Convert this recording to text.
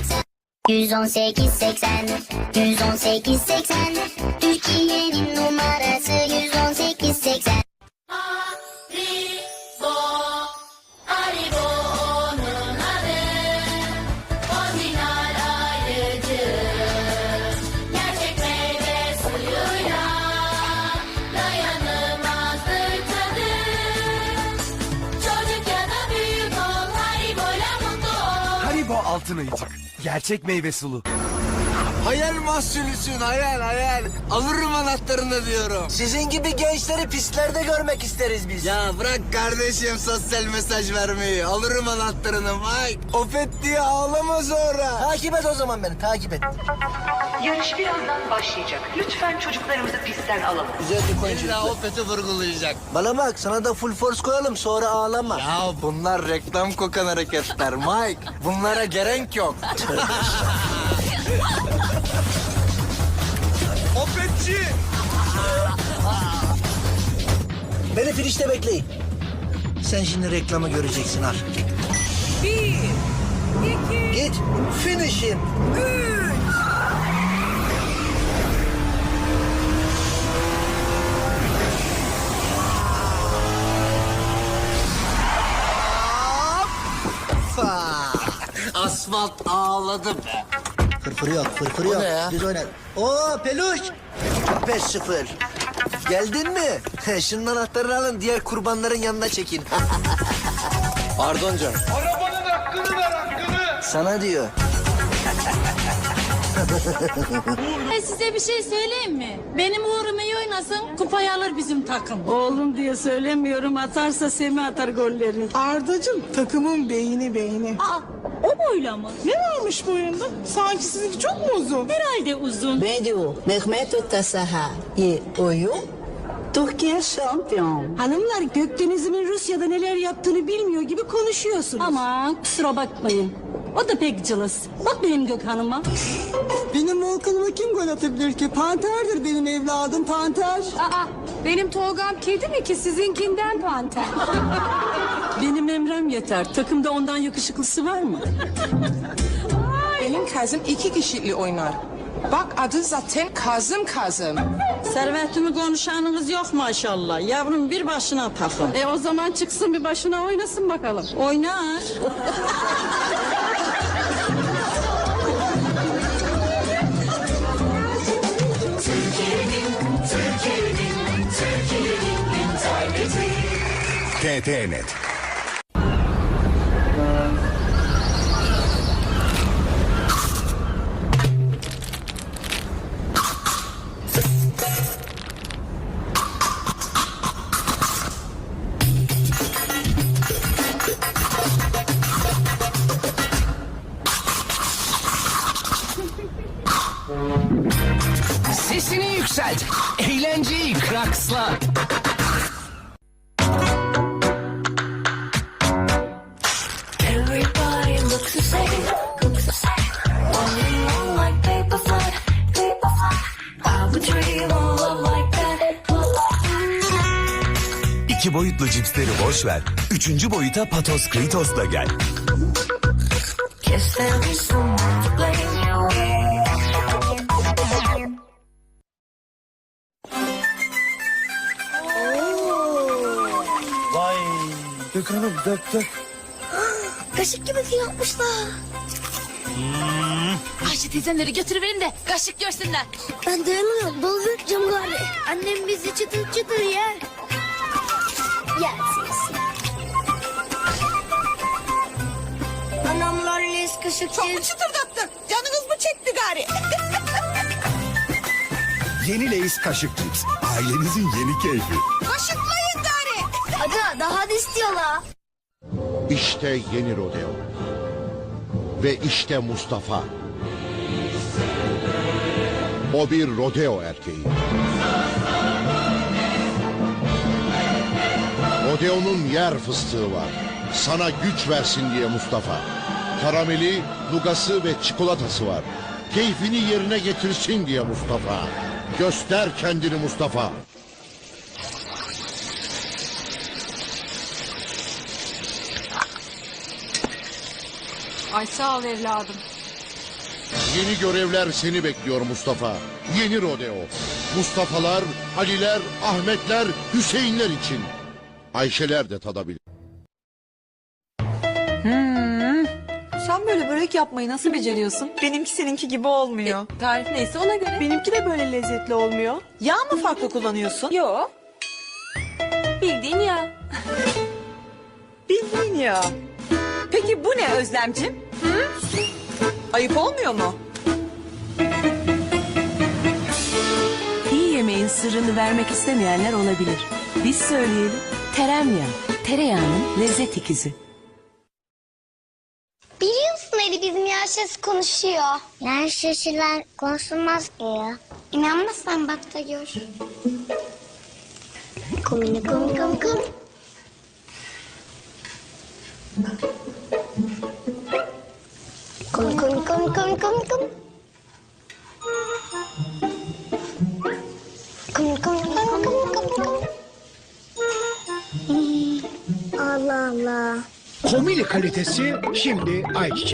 80 118 80 118 80 Türkiye'nin numarası 118 80 altın ayıcık. Gerçek meyve sulu. Hayal mahsulüsün hayal hayal. Alırım anahtarını diyorum. Sizin gibi gençleri pistlerde görmek isteriz biz. Ya bırak kardeşim sosyal mesaj vermeyi. Alırım anahtarını Mike. Opet diye ağlama sonra. Takip et o zaman beni, takip et. Yarış birazdan başlayacak. Lütfen çocuklarımızı pistten alalım. Güzel bir koyun İlla çocuklar. Opet'i vurgulayacak. Bana bak, sana da full force koyalım sonra ağlama. Ya bunlar reklam kokan hareketler Mike. Bunlara gerek yok. Opetçi. Beni finişte bekleyin. Sen şimdi reklamı göreceksin al. Bir, iki... Git, finish'im. Asfalt ağladı be. Fırfırı yok, fırfırı yok. ne ya? Biz oynar. Oo peluş. 5-0. Geldin mi? He, Şunun anahtarını alın, diğer kurbanların yanına çekin. Pardon canım. Sana diyor. Ben size bir şey söyleyeyim mi? Benim uğrum iyi oynasın, kupayı alır bizim takım. Oğlum diye söylemiyorum. Atarsa Semih atar golleri. Ardacığım takımın beyni beyni. Aa, o boyla mı? Ne varmış bu oyunda? Sanki sizinki çok mu uzun? Herhalde uzun. Bedu, Mehmet Tasaha, Ye Oyu, Türkiye şampiyon. Hanımlar Gökdeniz'imin Rusya'da neler yaptığını bilmiyor gibi konuşuyorsunuz. Aman kusura bakmayın. O da pek cılız. Bak benim Gökhan'ıma. Benim Volkan'ıma kim gol atabilir ki? Panterdir benim evladım panter. Aa, benim Tolga'm kedi mi ki sizinkinden panter? Benim Emrem yeter. Takımda ondan yakışıklısı var mı? Benim kızım iki kişiyle oynar. Bak adı zaten Kazım Kazım. Servetimi konuşanınız yok maşallah. Yavrum bir başına takım. E o zaman çıksın bir başına oynasın bakalım. Oynar. TTNet. Sesini yükselt. Eğlenceyi kraksla. Everybody looks the same, looks the same. Rolling on like paper flight, paper flight. I would dream of love like that. İki boyutlu cipsleri boş ver. Üçüncü boyuta Patos Kritos'la gel. Guess there is someone to blame. Dök hanım, dök dök. Kaşık gibi yapmışlar Ayşe teyzenleri götürüverin de kaşık görsünler. Ben dayanamıyorum bol dökeceğim gari Annem bizi çıtır çıtır yer Yersiz Anamlar les kaşık Çok mu çıtırdattı? Canınız mı çekti gari? Yeni Lay's kaşık cips. Ailenizin yeni keyfi. Daha da istiyorlar İşte yeni rodeo. Ve işte Mustafa. O bir rodeo erkeği. Rodeo'nun yer fıstığı var. Sana güç versin diye Mustafa. Karameli, nugası ve çikolatası var. Keyfini yerine getirsin diye Mustafa. Göster kendini Mustafa. Ay sağ ol evladım. Yeni görevler seni bekliyor Mustafa. Yeni rodeo. Mustafa'lar, Ali'ler, Ahmetler, Hüseyinler için. Ayşeler de tadabilir. Sen böyle börek yapmayı nasıl beceriyorsun? Benimki seninki gibi olmuyor. Tarif neyse ona göre. Benimki de böyle lezzetli olmuyor. Yağ mı farklı kullanıyorsun? Yo. Bildiğin ya. Bildiğin ya. Peki bu ne Özlemcim? Hı? Ayıp olmuyor mu? İyi yemeğin sırrını vermek istemeyenler olabilir. Biz söyleyelim. Teremyağı, tereyağının lezzet ikizi. Biliyorsun Ali bizim yaşlısı konuşuyor. Yaşlılar konuşulmaz ki ya. İnanmazsan bak da gör. Komini kom kom kom. Kom kom kom kom kom kom. Kom kom kom kom kom kom. Allah Allah. Komili kalitesi şimdi ayçiçeği.